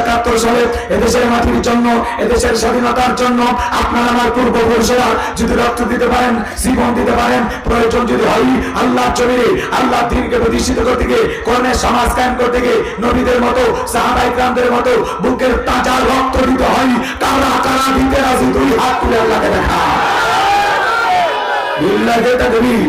একাত্তর সালে এদেশের মাটির জন্য, এদেশের স্বাধীনতার জন্য আপনার আমার পূর্বপুরুষরা যদি রক্ত দিতে পারেন, জীবন দিতে পারেন, প্রয়োজন যদি হয় আল্লাহ জমিনে আল্লাহ দিনকে প্রতিষ্ঠিত করতে গিয়ে, কোরআনের সমাজ কায়েম করতে গিয়ে, নবীদের মতো সাহাবাই ক্রান্তের মতো বুকের তাজা রক্ত দিতে হয়, কারা কারা দিতে রাজি, দুই হাত তুলে আল্লাহকে দেখা। তাকবীর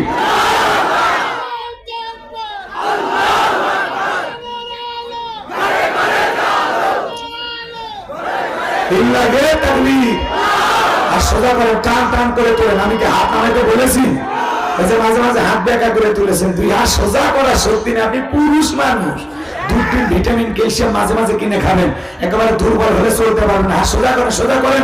আর সোজা করে টান টান করে তোলেন। আমি হাত বলেছি? যে মাঝে মাঝে হাত করে তুলেছেন। সোজা করা আপনি পুরুষ মানুষ। ভিটামিন, ক্যালসিয়াম মাঝে মাঝে কিনে খাবেন। একেবারে দুর্বল হলে চলতে পারবেন হাত সোজা করেন সোজা করেন।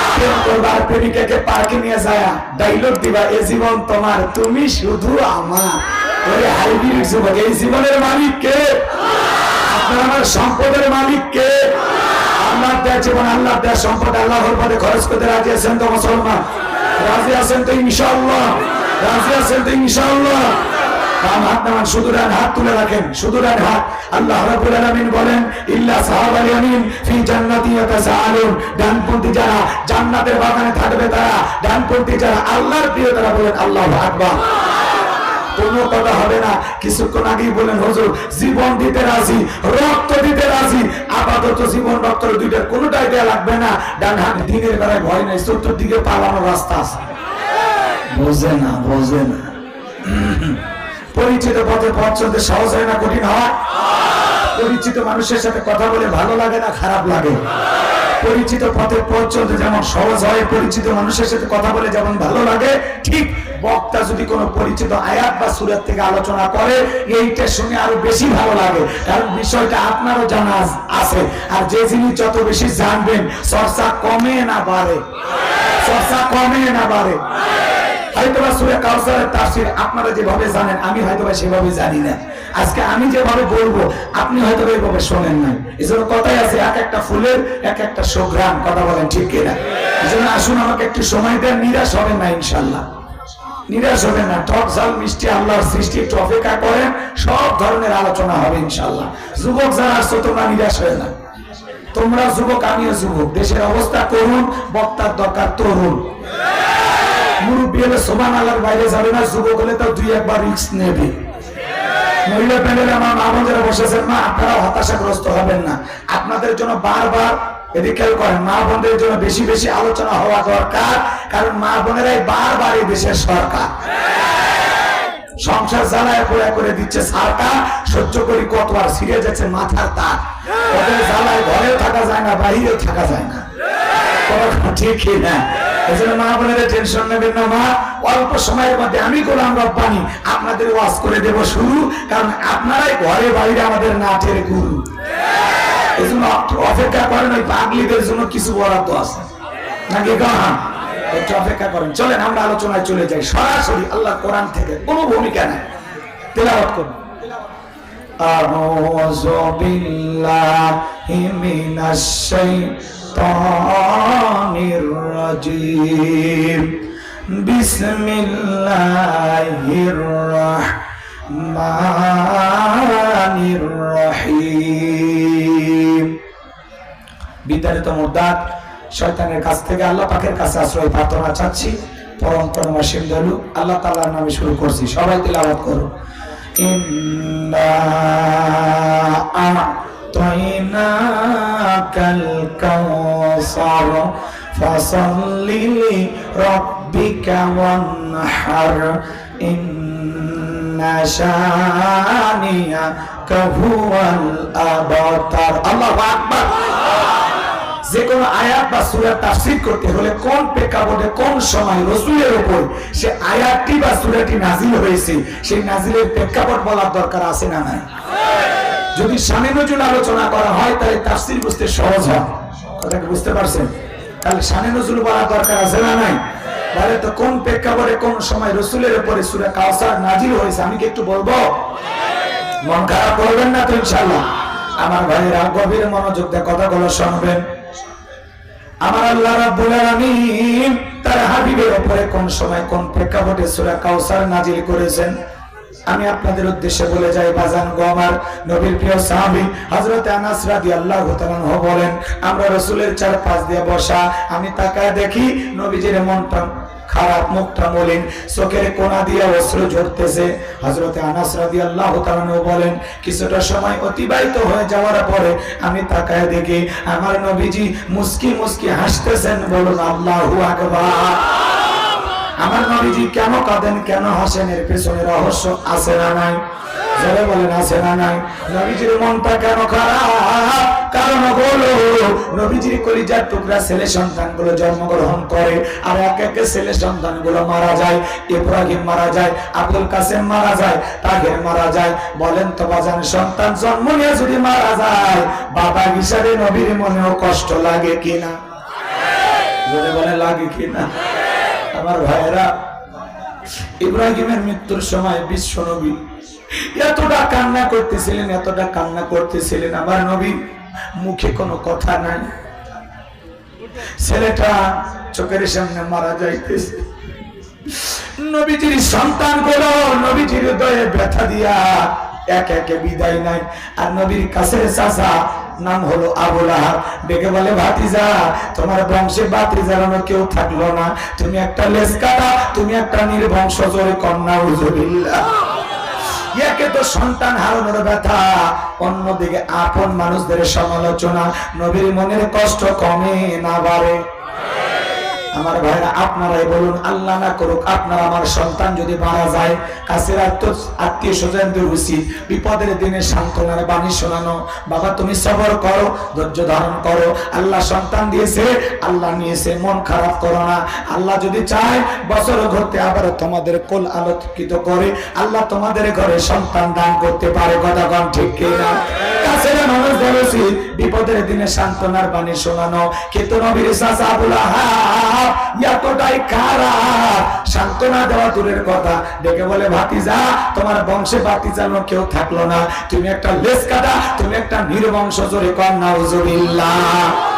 করবার প্রেমিকাকে পার্কে নিয়ে যায়। ডাইলগ দিবা, এ জীবন তোমার, তুমি শুধু আমার। ওরে হাইব্রিড যুবক, এই জীবনের মালিক কে? আপনার আমার সম্পদের মালিক কে? আল্লাহ দেয় জীবন আল্লাহ দেয় সম্পদ, আল্লাহর পথে খরচ করতে রাজি আছেন তো মুসলমান? রাজি আছেন তো ইনশাআল্লাহ। রাজি আছেন তো ইনশাআল্লাহ। হাত হাত তুলে রাখেন হাত। আল্লাহ বলেন বাগানে থাকবে, তারা আল্লাহর প্রিয়, তারা কোনো কথা হবে না। কিছুক্ষণ আগেই বলেন, হুজুর, জীবন দিতে রাজি, রক্ত দিতে রাজি। আপাতত জীবন রক্ত দুইটা, কোনোটাই দেয়া লাগবে না। ডান হাত দিনের বেলায় ভয় নাই, চতুর্দিকে পালানোর রাস্তা আছে। বোঝে না বোঝে না। পরিচিত পথে পথ চলতে সহজ হয় না, কঠিন হয়। পরিচিত মানুষের সাথে কথা বলে ভালো লাগে না, খারাপ লাগে। পরিচিত পথে পথ চলতে যেমন সহজ হয়, পরিচিত মানুষের সাথে কথা বলে যেমন ভালো লাগে, ঠিক বক্তা যদি কোনো পরিচিত আয়াত বা সুরাত থেকে আলোচনা করে, এইটা শুনে আরও বেশি ভালো লাগে। কারণ বিষয়টা আপনারও জানা আছে। আর যে জিনিস যত বেশি জানবেন, চর্চা কমে না বাড়ে। চর্চা কমে না বাড়ে। হয়তোবা সুরে কাউসারের তাফসীর আপনারা যেভাবে জানেন, আমি সেভাবে জানি না। আজকে আমি যেভাবে বলব, আপনি হয়তো এইভাবে শোনেন না কথাই আছে, এক একটা ফুলের, এক একটা কথা বলেন ঠিক কিনা? আসুন, আমাকে একটু সময় দেন, নিরাশ হবেন না ইনশাল্লাহ নিরাশ হবেন না টক ঝাল মিষ্টি আল্লাহর সৃষ্টি অপেক্ষা করেন, সব ধরনের আলোচনা হবে ইনশাল্লাহ যুবক যারা আসছো, তোমরা নিরাশ হয়ে না। তোমরা যুবক, আমিও যুবক। দেশের অবস্থা করুন, বক্তার দরকার তরুণ। আলার বাইরে যাবে না, যুবক হলে তো দুই একবার রিক্স নেবে। মহিলা প্যানেলে আমার মা বোনেরা বসেছেন আপনারা হতাশাগ্রস্ত হবেন না। আপনাদের জন্য বারবার এদিকে খেয়াল করেন। মা বোনদের জন্য বেশি বেশি আলোচনা হওয়া দরকার, কারণ মা বোনেরাই বারবার এই দেশের সরকার। সংসার জ্বালায় পোড়া করে দিচ্ছে সরকার, সহ্য করি কত আর ছিঁড়ে যাচ্ছে মাথার তার। ওদের জ্বালায় থাকা যায় না বাহিরেও থাকা যায় না। ঠিকই না। এজন্য মা বোনেরা টেনশন নেবেন না মা অল্প সময়ের মধ্যে আমি গোলাম রব্বানি আপনাদের ওয়াজ করে দেব শুরু কারণ আপনারাই ঘরে বাইরে আমাদের নাটের গুরু এই জন্য অপেক্ষা করেন ওই পাগলিদের জন্য কিছু বরাদ্দ আছে নাকি গাহা একটু অপেক্ষা করেন চলেন আমরা আলোচনায় চলে যাই সরাসরি আল্লাহ কোরআন থেকে কোনো ভূমিকা নাই তেলাওয়াত করুন أعوذ بالله من الشيطان الرجيم بسم الله الرحمن الرحيم বিতাড়িত মুদাত শয়তানের কাছ থেকে আল্লাহ পাকের কাছে আশ্রয় প্রার্থনা চাচ্ছি পরম করুণাসীম দলু আল্লাহ তাআলার নামে শুরু করছি সবাই তেলাওয়াত করুন إنا أعطيناك الكوثر فصل لربك وانحر إن شانئك هو الأبتر الله أكبر যে কোনো আয়াত বা সুরা তাফসীর করতে হলে কোন প্রেক্ষাপটে কোন সময় রসুলের উপর সে আয়াতটি বা সুরাটি নাজিল হয়েছে সেই নাজিলের প্রেক্ষাপট বলার দরকার আছে না নাই যদি স্বামী নজরুল আলোচনা করা হয় তাহলে তাফসীর বুঝতে সহজ হয় কথা কি বুঝতে পারছেন? তাহলে শানে নজরুল বলা দরকার আছে না নাই? তাহলে তো কোন প্রেক্ষাপটে কোন সময় রসুলের উপরে সুরা কাউসার নাজিল হয়েছে? আমি কি একটু বলব? মন খারাপ করবেন না তো ইনশাল্লাহ আমার ভাইয়েরা, গভীর মনোযোগ দিয়ে কথাগুলো শুনবেন। আমার আল্লাহ রাব্বুল আলামিন তার হাবিবের উপরে কোন সময় কোন প্রেক্ষাপটে সূরা কাউসার নাজিল করেছেন? আমি আপনাদের উদ্দেশ্যে বলে যাই, বাজান গো আমার নবীর প্রিয় সাহাবী হযরত আনাস রাদিয়াল্লাহু তাআলা বলেন, আমরা রাসূলের চার পাঁচ দিয়ে বসা, আমি তাকায় দেখি নবীজির মনটা খারাপ, মুখটা মলিন, চোখের কোনা দিয়ে অশ্রু ঝরতেছে। হজরতে আনাস রাদিয়াল্লাহু তাআলা বলেন, কিছুটা সময় অতিবাহিত হয়ে যাওয়ার পরে আমি তাকায় দেখি আমার নবীজি মুস্কি মুস্কি হাসতেছেন বলুন, আল্লাহু আকবার। আমার নবীজি কেন কাঁদেন? কেন হাসেন এর পেছনে রহস্য আছে না নাই? জলে বলেন, আছে না নাই? নবীজির মনটা কেন খারাপ? কারণ হলো, নবীজির কলিজার টুকরা ছেলে সন্তানগুলো জন্মগ্রহণ করে আর এক এক ছেলে সন্তানগুলো মারা যায়, ইব্রাহিম মারা যায় আব্দুল কাসেম মারা যায়, তাহের মারা যায়। বলেন তো, বাজান, সন্তান জন্ম নিয়ে যদি মারা যায়, বাবা হিসাবে নবীর মনেও কষ্ট লাগে কিনা? বলে বলে লাগে কিনা? আমার ভাইয়েরা, ইব্রাহিমের মৃত্যুর সময় বিশ্ব নবী এতটা কান্না করতেছিলেন, এতটা কান্না করতেছিলেন আমার নবী, মুখে কোনো কথা নাই। ছেলেটা চোখের সামনে মারা যাইতেছে। নবীজির সন্তানগুলো নবীজির হৃদয়ে ব্যথা দিয়া এক একে বিদায় নাই আর নবীর কাছে চাচা নাম হলো আবুল আহাব। ডেকে বলে, ভাতিজা, তোমার বংশে বাতিজারানো কেউ থাকল না। তুমি একটা লেস কাটা, তুমি একটা নির্বংশ জোরে কন্যা ব্যথা, অন্যদিকে আপন মানুষদের সমালোচনা। নবীর মনের কষ্ট কমে না বাড়ে। আমার ভাইরা, আপনারাই বলুন, আল্লাহ না করুক, আপনার আমার সন্তান যদি মারা যায়, কাছের আত্মীয় স্বজনদের উচিত বিপদের দিনে সান্ত্বনার বাণী শোনানো, বাবা তুমি সবর করো, ধৈর্য ধারণ করো, আল্লাহ সন্তান দিয়েছে, আল্লাহ নিয়েছে, মন খারাপ করো না। আল্লাহ যদি চায়, বছর ঘুরতে আবার তোমাদের কোল আলোকিত করে, আল্লাহ তোমাদের ঘরে সন্তান দান করতে পারে, কথা ঠিক কিনা? কাছের মানুষদের উচিত বিপদের দিনে সান্ত্বনার বাণী শোনানো। কিন্তু নবীর এতটাই খারাপ। সান্ত্বনা দেওয়া দূরের কথা। ডেকে বলে, ভাতিজা, তোমার বংশে চালানো কেউ থাকল না। তুমি একটা লেস কাটা তুমি একটা নির্বংশ জোরে কন্যা উজুবিল্লাহ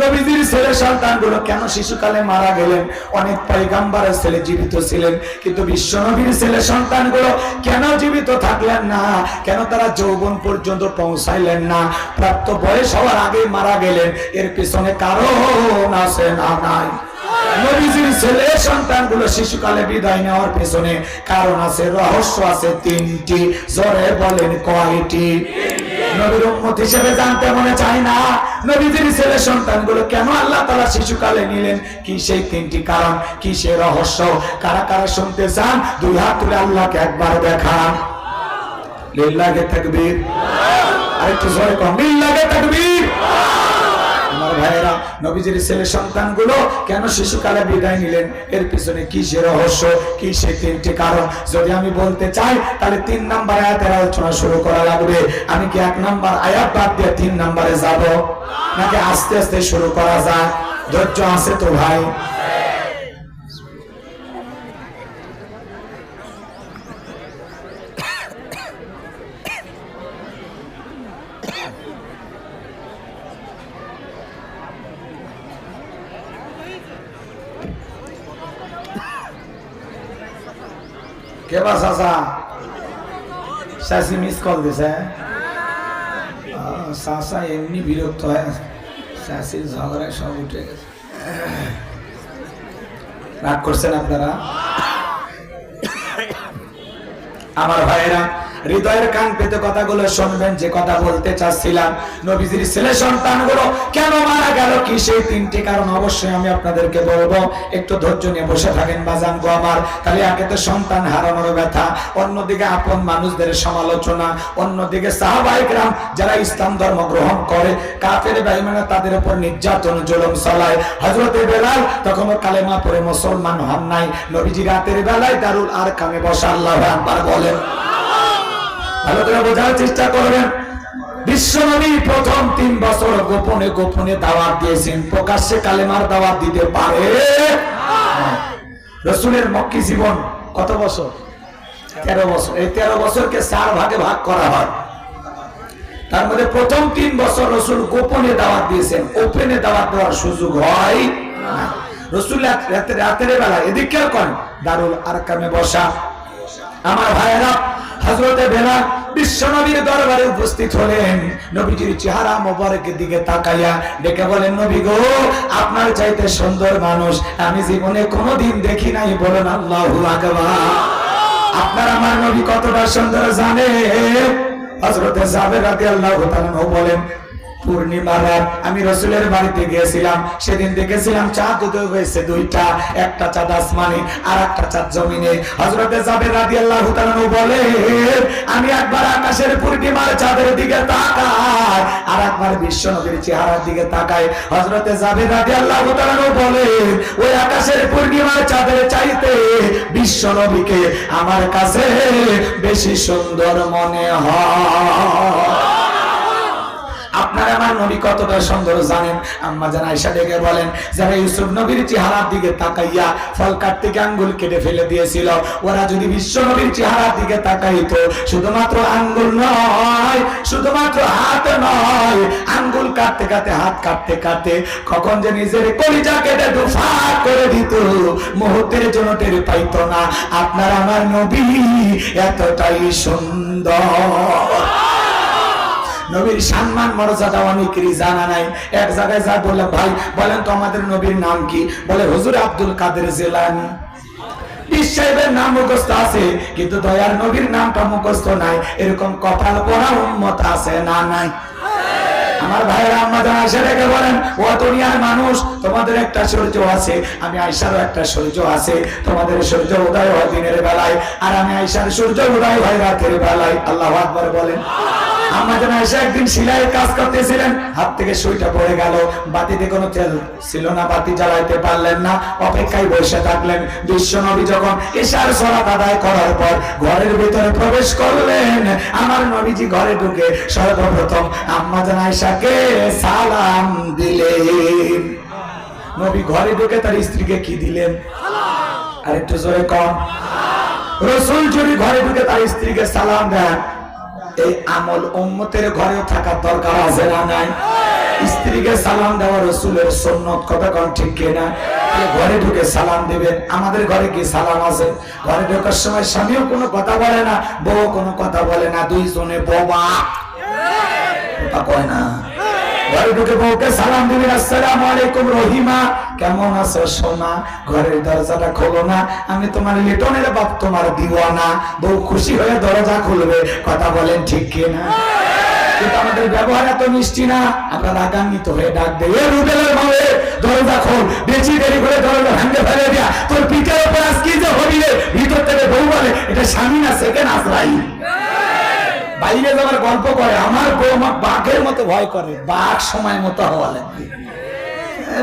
নবীজির ছেলে সন্তানগুলো কেন শিশুকালে মারা গেলেন? অনেক পাইগাম্বারের ছেলে জীবিত ছিলেন, কিন্তু বিশ্ব নবীর ছেলে সন্তানগুলো কেন জীবিত থাকলেন না? কেন তারা যৌবন পর্যন্ত পৌঁছাইলেন না? প্রাপ্ত বয়স হওয়ার আগে মারা গেলেন, এর পিছনে কারণ আছে না নাই? নবীজির ছেলে সন্তানগুলো শিশুকালে বিদায় নেওয়ার পেছনে কারণ আছে, রহস্য আছে তিনটি, জোরে বলেন কয়টি? নবীর উম্মত হিসেবে জানতে মনে চাই না। নবীজির ছেলে সন্তানগুলো কেন আল্লাহ তালা শিশুকালে নিলেন? কি সেই তিনটি কারণ? কি সে রহস্য? কারা কারা শুনতে চান? দুই হাত তুলে আল্লাহকে একবার দেখান। লিল্লাহে তাকবীর। আরেকটু জোরে কম লিল্লাহে তাকবীর। ভাইয়েরা, নবীজির ছেলে সন্তানগুলো কেন শিশুকালে বিদায় নিলেন? এর পিছনে কি সে রহস্য, কি সে তিনটি কারণ? যদি আমি বলতে চাই, তাহলে তিন নাম্বার আয়াতের আলোচনা শুরু করা লাগবে। আমি কি এক নাম্বার আয়াত বাদ দিয়ে তিন নাম্বারে যাব? নাকি আস্তে আস্তে শুরু করা যায়? ধৈর্য আছে তো ভাই? বা চাচা। চাষি মিস কল দিছে। চাষা এমনি বিরক্ত হয়। চাষির ঝগড়ায় সব উঠে গেছে। রাগ করছেন আপনারা? আমার ভাইয়েরা হৃদয়ের কান পেতে কথাগুলো শুনবেন, যে কথা বলতে চাচ্ছিলাম। নবীজির ছেলে সন্তানগুলো কেন মারা গেল কি সেই তিনটি কারণ অবশ্যই আমি আপনাদেরকে বলব। একটু ধৈর্য নিয়ে বসে থাকেন বাজান গো আমার। তাহলে আগে তো সন্তান হারানোর ব্যথা, অন্যদিকে আপন মানুষদের সমালোচনা, অন্যদিকে সাহাবাহিকরাম যারা ইসলাম ধর্ম গ্রহণ করে, কাফের বেঈমানরা তাদের উপর নির্যাতন, জুলুম চালায়। হযরতে বেলাল তখন কালেমা পড়ে মুসলমান হন নাই। নবীজি রাতের বেলায় দারুল আর কামে বসা আল্লাহ আকবার বলেন। ভালো করে বোঝার চেষ্টা করবেন। বিশ্বনবী প্রথম তিন বছর গোপনে গোপনে দাওয়াত দিয়েছেন। প্রকাশ্যে কালেমার দাওয়াত দিতে পারে। রসুলের মক্কি জীবন কত বছর? তেরো বছর। এই তেরো বছরকে চার ভাগে ভাগ করা হয়। তার মধ্যে প্রথম তিন বছর রসুল গোপনে দাওয়াত দিয়েছেন। ওপেনে দাওয়াত দেওয়ার সুযোগ হয় রসুল রাতে- রাতের বেলা এদিক খেয়াল করেন, দারুল বসা। আমার ভাইয়েরা হজরতে বেলা দরবারে উপস্থিত হলেন। নবীজির চেহারা মোবারকের দিকে তাকাইয়া ডেকে বলেন, নবী গো, আপনার চাইতে সুন্দর মানুষ আমি জীবনে কোনোদিন দেখি নাই। বলেন, আল্লাহু আপনার আমার নবী কতটা সুন্দর জানে হজরতে জাবের বলেন পূর্ণিমা রাত আমি রসুলের বাড়িতে গিয়েছিলাম, সেদিন দেখেছিলাম চাঁদ উদয় হয়েছে দুইটা, একটা চাঁদ আসমানে আর একটা চাঁদ জমিনে। হজরতে আল্লাহ বলে, আমি একবার আকাশের পূর্ণিমার চাঁদের দিকে তাকাই আর একবার বিশ্ব নদীর চেহারার দিকে তাকাই। হজরতে জাবের রাদি আল্লাহ বলে, ওই আকাশের পূর্ণিমার চাঁদের চাইতে বিশ্ব নবীকে আমার কাছে বেশি সুন্দর মনে হয়। আপনার আমার নবী কতটা সুন্দর জানেন? আম্মা জান আয়েশা ডেকে বলেন, যারা ইউসুফ নবীর চেহারার দিকে তাকাইয়া ফল কাটতে আঙ্গুল কেটে ফেলে দিয়েছিল, ওরা যদি বিশ্ব নবীর চেহারার দিকে তাকাইতো, শুধুমাত্র আঙ্গুল নয়, শুধুমাত্র হাত নয়, আঙ্গুল কাটতে কাটতে, হাত কাটতে কাটতে কখন যে নিজের কলিজা কেটে দুফা করে দিত, মুহূর্তের জন্য টের পাইতো না। আপনার আমার নবী এতটাই সুন্দর। নবীর সম্মান, মর্যাদা অনেকেরই জানা নাই। এক জায়গায় যা বললাম ভাই, বলেন তো আমাদের নবীর নাম কি? বলে, হুজুর আব্দুল কাদের জেলানি। মানুষ, তোমাদের একটা সূর্য আছে, আমি আয়সারও একটা সূর্য আছে, তোমাদের সূর্য উদয় হয় দিনের বেলায়, আর আমি আয়সার সূর্য উদয় হয় রাতের বেলায়। আল্লাহ আকবার বলেন। আমাদের আয়সা একদিন সিলাইয়ের কাজ করতেছিলেন। হাত থেকে সুইটা পড়ে গেল। বাতিতে কোনো তেল ছিল না, বাতি জ্বালাইতে পারলেন না। অপেক্ষায় বসে থাকলেন বিশ্ব নবী যখন এশার সরাত আদায় করার পর ঘরের ভিতরে প্রবেশ করলেন। আমার নবীজি ঘরে ঢুকে সর্বপ্রথম আম্মা জান আয়েশাকে সালাম দিলেন। নবী ঘরে ঢুকে তার স্ত্রীকে কি দিলেন? আর একটু জোরে কম রসুল যদি ঘরে ঢুকে তার স্ত্রীকে সালাম দেন এই আমল উম্মতের ঘরে থাকার দরকার আছে না নাই? স্ত্রীকে সালাম দেওয়া রসুলের সন্ন্যত কথা কোন ঠিক কিনা? ঘরে ঢুকে সালাম দিবেন। আমাদের ঘরে কি সালাম আছে? ঘরে ঢোকার সময় স্বামীও কোনো কথা বলে না বউ কোনো কথা বলে না। দুইজনে বোবা। কথা কয় না। আমি তোমার লিটনের বাপ, তোমার বউ খুশি হয়ে দরজা খুলবে, কথা বলেন ঠিক কি না কিন্তু আমাদের ব্যবহার এত মিষ্টি না, আমরা রাগান্বিত হয়ে ডাক মাওয়ে দরজা খোল, বেশি দেরি করে দরজা ভাঙতে দিয়া তোর পিঠের উপর আজ কি যে হবি ভিতর থেকে বউ বলে, এটা স্বামী না, সেকেন্ড আসরাই বাইরে যাওয়ার গল্প করে, আমার বউ আমার বাঘের মতো ভয় করে, বাঘ সময় মতো হওয়া লাগবে।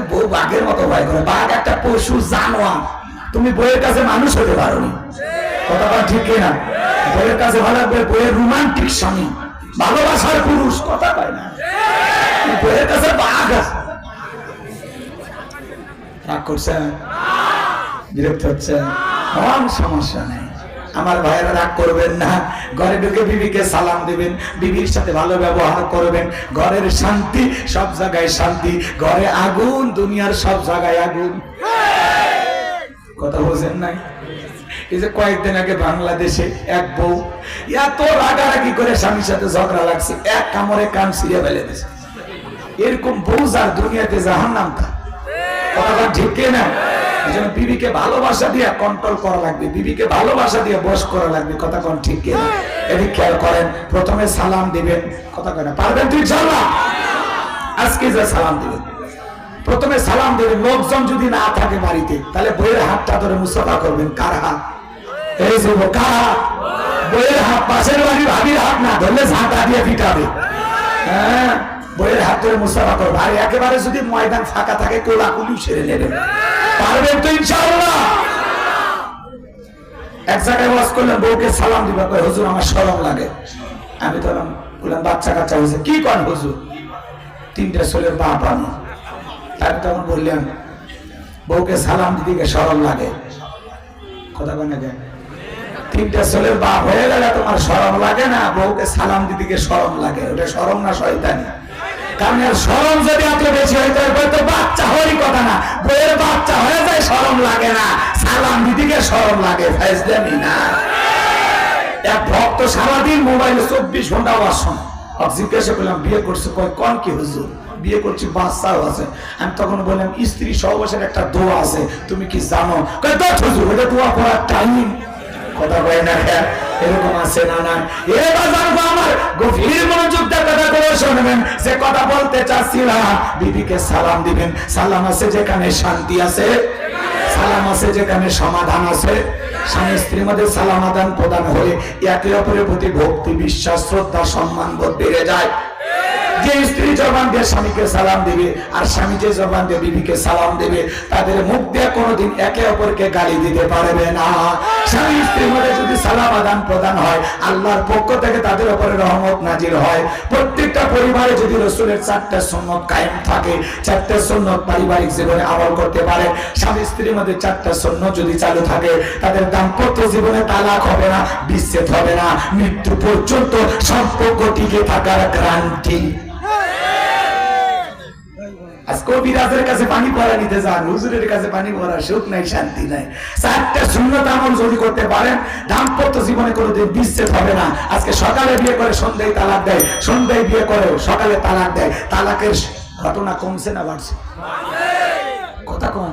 বউ বাঘের মতো ভয় করে, বাঘ একটা পশু, জানোয়ার। তুমি বইয়ের কাছে মানুষ হতে পারো নি কথাটা ঠিক না? বইয়ের কাছে ভালো লাগবে বইয়ের রোমান্টিক স্বামী, ভালোবাসার পুরুষ, কথা কয় না। বইয়ের কাছে বাঘ আছে। রাগ করছেন? বিরক্ত হচ্ছে কোন সমস্যা নেই। আমার ভাইয়েরা রাগ করবেন না। ঘরে ঢুকে বিবিকে সালাম দিবেন, বিবির সাথে ভালো ব্যবহার করবেন। ঘরের শান্তি, সব জায়গায় শান্তি। ঘরে আগুন, দুনিয়ার সব জায়গায় আগুন। কথা বলছেন নাই? এই যে কয়েকদিন আগে বাংলাদেশে এক বউ এত রাগারাগি করে স্বামীর সাথে ঝগড়া লাগছে, এক কামড়ে কান ছিঁড়ে ফেলে দিয়েছে। এরকম বউ যার দুনিয়াতে জাহান নাম কথাটা ঠিক না এই জন্য বিবিকে ভালোবাসা দিয়ে কন্ট্রোল করা লাগবে, বিবিকে ভালোবাসা দিয়ে করা লাগবে, কথা কোন ঠিক কিনা? এদিক খেয়াল করেন, প্রথমে সালাম দিবেন, কথা কয় না, পারবেন তুই আজকে যে সালাম দিবেন। প্রথমে সালাম লোকজন যদি না থাকে বাড়িতে, তাহলে বইয়ের হাতটা ধরে মুসাফা করবেন, কার হাত? এই যে ও কার হাত? বইয়ের হাত, পাশের বাড়ির ভাবির হাত না, ধরলে ঝাঁটা দিয়ে পিটাবে। হ্যাঁ বইয়ের হাত ধরে মুসাফা করবে। আর একেবারে যদি ময়দান ফাঁকা থাকে কোলাকুলি সেরে নেবেন পারবেন তো ইনশাআল্লাহ। এক জায়গায় ওয়াজ বউকে সালাম দিবা কয় হুজুর আমার শরম লাগে। আমি তো বললাম, বাচ্চা কাচ্চা হয়েছে। কি কন হুজুর? তিনটা ছেলের বাপ আমি। তখন বউকে সালাম সরল লাগে। কথা না কেন? তিনটা ছেলের বাপ হয়ে গেলে তোমার সরম লাগে না বউকে সালাম দিদিকে সরম লাগে। ওটা সরম না শয়তানি? কারণ সরম যদি এত বেশি হয় তো বাচ্চা হওয়ারই কথা না। বউয়ের বাচ্চা হয়ে যায় সরম লাগে না। সালাম দিদিকে সরম লাগে ভক্ত সারাদিন মোবাইলে চব্বিশ ঘণ্টা আওয়াজ শোনে। জিজ্ঞাসা করলাম বিয়ে করছে কয় কন কি হুজুর? বিয়ে করছি, বাচ্চাও আছে। আমি তখন বললাম, স্ত্রী সহবাসের একটা দোয়া আছে, তুমি কি জানো? হুজুর ওটা দোয়া করার টাইম। কথা কয় না এরকম সালাম দিবেন। সালাম আছে যেখানে শান্তি আছে। সালাম আছে যেখানে সমাধান আছে, স্বামী স্ত্রীর মধ্যে সালাম আদান প্রদান হয়ে একে অপরের প্রতি ভক্তি, বিশ্বাস, শ্রদ্ধা, সম্মান বোধ বেড়ে যায়। যে স্ত্রী জবান দিয়ে স্বামীকে সালাম দিবে আর স্বামী যে জবান দিয়ে বিবিকে সালাম দিবে, তাদের মুখ দিয়ে কোনোদিন একে অপরকে গালি দিতে পারবে না। স্বামী স্ত্রীর মধ্যে যদি সালাম আদান প্রদান হয়, আল্লাহর পক্ষ থেকে তাদের উপরে রহমত নাজির হয়। প্রত্যেকটা পরিবারে যদি রসুলের চারটা সন্ন্যত কায়েম থাকে, চারটা সন্ন্যত পারিবারিক জীবনে আমল করতে পারে। স্বামী স্ত্রীর মধ্যে চারটা সন্ন্যত যদি চালু থাকে, তাদের দাম্পত্য জীবনে তালাক হবে না, বিচ্ছেদ হবে না। মৃত্যু পর্যন্ত সম্পর্ক টিকে থাকার গ্রান্টি আজ কবিরাজের কাছে পানি পড়া নিতে যান, হুজুরের কাছে পানি পড়া, সুখ নাই, শান্তি নাই। চারটা শূন্যতা আমল যদি করতে পারেন, দাম্পত্য জীবনে হবে না। আজকে সকালে বিয়ে করে সন্ধ্যায় তালাক দেয়, সন্ধ্যায় বিয়ে করে সকালে তালাক দেয়। তালাকের ঘটনা কমছে না বাড়ছে? কথা কম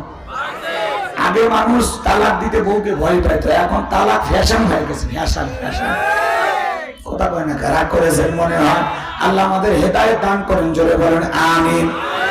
আগে মানুষ তালাক দিতে বউকে ভয় পাইতো, এখন তালাক ফ্যাশন হয়ে গেছে, ফ্যাশন ফ্যাশন। কথা কয় না করেছেন মনে হয়? আল্লাহ আমাদের হেদায়েত দান করেন, জোরে বলেন, আমিন।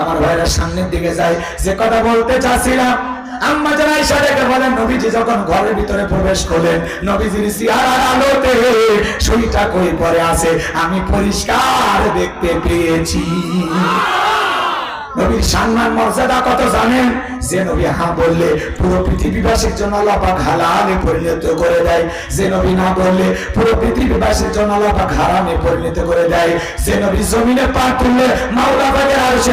আমার ভাইরা সামনের দিকে যাই যে কথা বলতে চাচ্ছিলাম, আম্মা যারা ঈশা রেখে বলেন, নবীজি যখন ঘরের ভিতরে প্রবেশ করলেন, নবীজির সিয়ারার আলোতে সুইটা কই পরে আছে, আমি পরিষ্কার দেখতে পেয়েছি। নবীর সম্মান মর্যাদা কত জানেন? যে নবী হা বললে পুরো পৃথিবীবাসীর জন্য পরিণত করে দেয়। যে নবী না বললে পুরো পৃথিবীবাসীর জন্য পরিণত করে দেয়। যে নবী জমিনে পা তুললে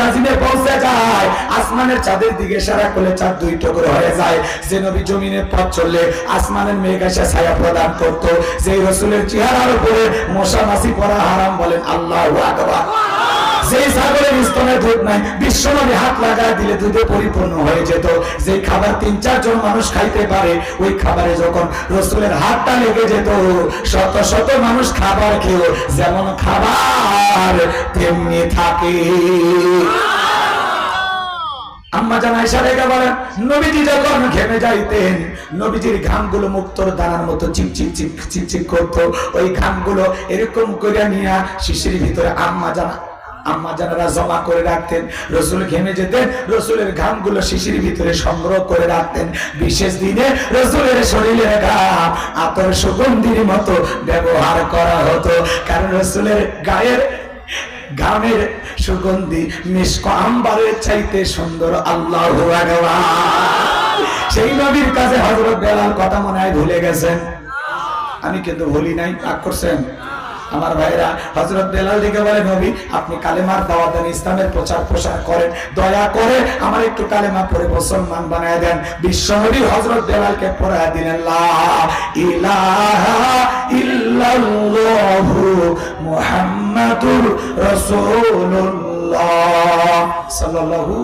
আজিমে পৌঁছে যায়। আসমানের চাঁদের দিকে সারা করলে চাঁদ দুই টুকরো হয়ে যায়। যে নবী জমিনে পথ চললে আসমানের মেঘ এসে ছায়া প্রদান করত। যে রসুলের চেহারার উপরে মশা মাসি পড়া হারাম বলেন আল্লাহ আকবার। যে ছাগলের স্তনে দুধ নাই, বিশ্বনবী হাত লাগায় দিলে দুধে পরিপূর্ণ হয়ে যেত। যে খাবার তিন, চারজন মানুষ খাইতে পারে, ওই খাবারে যখন রসুলের হাতটা লেগে যেত, শত শত মানুষ খাবার খেয়েও যেমন খাবার তেমনি থাকে। আম্মা জান আয়েশা রেখা বলেন, নবীজি যখন ঘেমে যাইতেন, নবীজির ঘামগুলো মুক্তর দানার মতো চিপ চিপচিপ করতো। ওই ঘামগুলো এরকম করে নিয়ে শিশির ভিতরে আম্মা জানা আম্মা জানারা জমা করে রাখতেন, রসুল ঘেমে যেতেন, রসুলের ঘামগুলো শিশির ভিতরে সংগ্রহ করে রাখতেন। বিশেষ দিনে রসুলের শরীরের ঘাম আতর সুগন্ধির মতো ব্যবহার করা হতো, কারণ রসুলের গায়ের, ঘামের সুগন্ধি মিষ্ক আম্বারের চাইতে সুন্দর আল্লাহ সেই নবীর কাছে হজরত বেলাল কথা মনে হয় ভুলে গেছেন। আমি কিন্তু ভুলি নাই, রাগ করছেন? আমার ভাইরা হজরত বেলাল দিকে বলে নবী আপনি কালেমার দাওয়াত দেন, ইসলামের প্রচার প্রসার করেন, দয়া করে আমার একটু কালেমা পড়ে মুসলমান বানায় দেন। বিশ্ব নবী হজরত বেলালকে পড়ায় দিলেন ইলাহা ইল্লাল্লাহু মুহাম্মাদুর রাসূলুল্লাহ। সাল্লাল্লাহু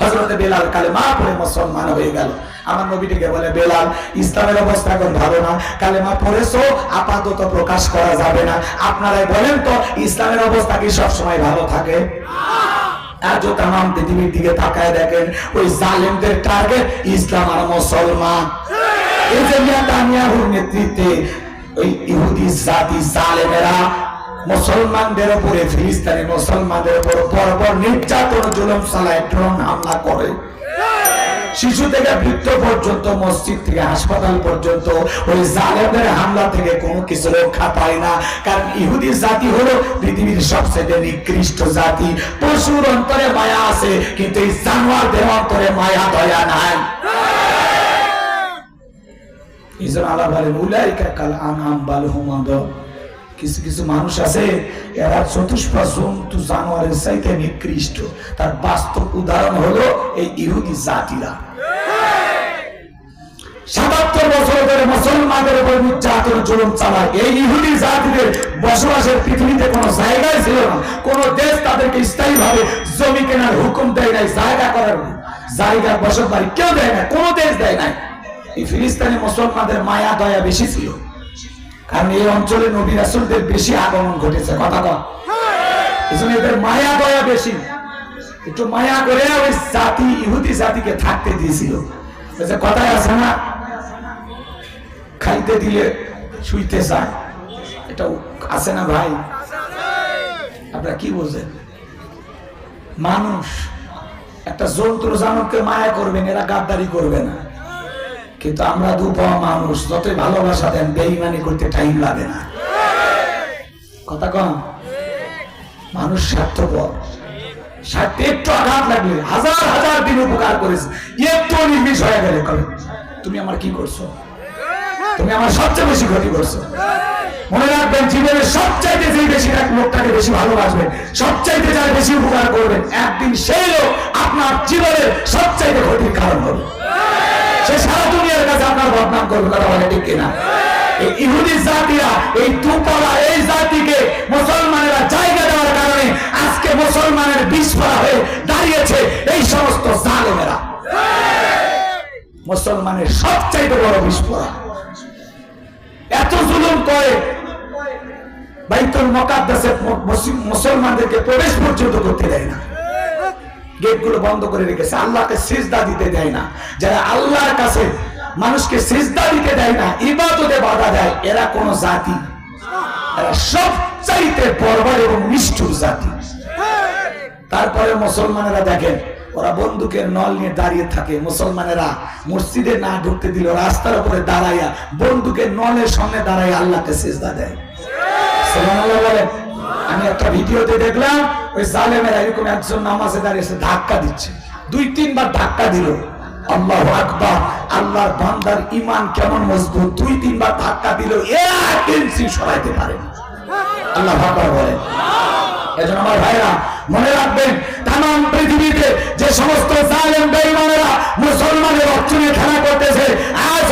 হজরত বেলাল কালেমা পড়ে মুসলমান হয়ে গেল। আমার নবীটিকে বলে, বেলাল, ইসলামের অবস্থা এখন ভালো না। কালেমা পড়েছো, আপাতত প্রকাশ করা যাবে না। আপনারাই বলেন তো, ইসলামের অবস্থা কি সবসময় ভালো থাকে? মুসলমানদের উপরে, ফিলিস্তানি মুসলমানদের উপর পরপর নির্যাতন, জুলুম চালায় ড্রোন হামলা করে। শিশু থেকে বৃদ্ধ পর্যন্ত, মসজিদ থেকে হাসপাতাল পর্যন্ত, ওই জালেমের হামলা থেকে কোনো কিছু রক্ষা পায় না। কারণ ইহুদি জাতি হলো পৃথিবীর সবচেয়ে নিকৃষ্ট জাতি। পশুর অন্তরে মায়া আছে, কিন্তু এই জানোয়ারদের অন্তরে মায়া, দয়া নাই। এই জন্য আল্লাহ বলেন কাল আনাম বাল হুমাদ কিছু কিছু মানুষ আছে, এরা চতুষ্পা জন্তু জানোয়ারের চাইতে নিকৃষ্ট। তার বাস্তব উদাহরণ হলো এই ইহুদি জাতিরা। সাতাত্তর বছর ধরে মুসলমানদের উপর নির্যাতন জুলুম চালায়। এই ইহুদি জাতিদের বসবাসের পৃথিবীতে কোনো জায়গায় ছিল না। কোন দেশ তাদেরকে স্থায়ী ভাবে জমি কেনার হুকুম দেয় নাই, জায়গা করার জায়গা বসত বাড়ি কেউ দেয় না কোনো দেশ দেয় নাই। এই ফিলিস্তিনি মুসলমানদের মায়া, দয়া বেশি ছিল। কারণ এই অঞ্চলে নবী রাসুলদের বেশি আগমন ঘটেছে। কথা জন্য এদের মায়া, দয়া বেশি। একটু মায়া করে ওই জাতি, ইহুদি জাতিকে থাকতে দিয়েছিল। কথায় আছে না? খাইতে দিলে শুইতে চায়। এটা আছে না ভাই? আপনারা কি বলছেন? মানুষ, একটা যন্ত্র জানককে মায়া করবেন, এরা গাদ্দারি করবে না। কিন্তু আমরা দুপাওয়া মানুষ, যতই ভালোবাসা দেন বেইমানি করতে টাইম লাগে না। কথা কম? মানুষ স্বার্থপর। স্বার্থে একটু আঘাত লাগলে হাজার হাজার দিন উপকার করেছে। একটু নির্মিষ হয়ে গেলে তুমি আমার কি করছ? তুমি আমার সবচেয়ে বেশি ক্ষতি করছ। মনে রাখবেন, জীবনের সবচাইতে যে বেশি লোকটাকে বেশি ভালোবাসবেন সবচাইতে যার বেশি উপকার করবেন একদিন সেই লোক আপনার জীবনের সবচাইতে ক্ষতির কারণ হবে। সে সারা দুনিয়ার কাছে আপনার বদনাম করবে, কথা বলে ঠিক কিনা? এই ইহুদি জাতিরা, এই দুপলা এই জাতিকে মুসলমানেরা জায়গা দেওয়ার কারণে আজকে মুসলমানের বিস্ফোরা হয়ে দাঁড়িয়েছে এই সমস্ত জালেমেরা। মুসলমানের সবচাইতে বড় বিস্ফোরা এত জুলুম করে বাইতুল মকাদ্দাসে মুসলমানদেরকে প্রবেশ পর্যন্ত করতে দেয় না। গেটগুলো বন্ধ করে রেখেছে। আল্লাহকে সিজদা দিতে দেয় না। যারা আল্লাহর কাছে মানুষকে সিজদা দিতে দেয় না, ইবাদতে বাধা দেয়, এরা কোন জাতি এরা সবচাইতে বর্বর এবং নিষ্ঠুর জাতি। তারপরে মুসলমানেরা দেখেন, ওরা বন্দুকের নল নিয়ে দাঁড়িয়ে থাকে। মুসলমানেরা মসজিদে না ঢুকতে দিল রাস্তার উপরে দাঁড়াইয়া বন্দুকের নলের সামনে দাঁড়াইয়া আল্লাহকে সিজদা দেয়। বলেন। আমি একটা ভিডিওতে দেখলাম ওই জালেমেরা এরকম একজন নামাজে ধাক্কা দিচ্ছে। দুই, তিনবার ধাক্কা দিল। আল্লাহ আকবার, আল্লাহর বান্দার ইমান কেমন মজবুত? দুই, তিনবার ধাক্কা দিল। এক ইঞ্চি সরাইতে পারে আল্লাহ এজন্য আমার ভাইরা, মনে রাখবেন পৃথিবীতে যে সমস্ত জালেম বেঈমানেরা মুসলমানের নিয়ে খেলা করতেছে, আজ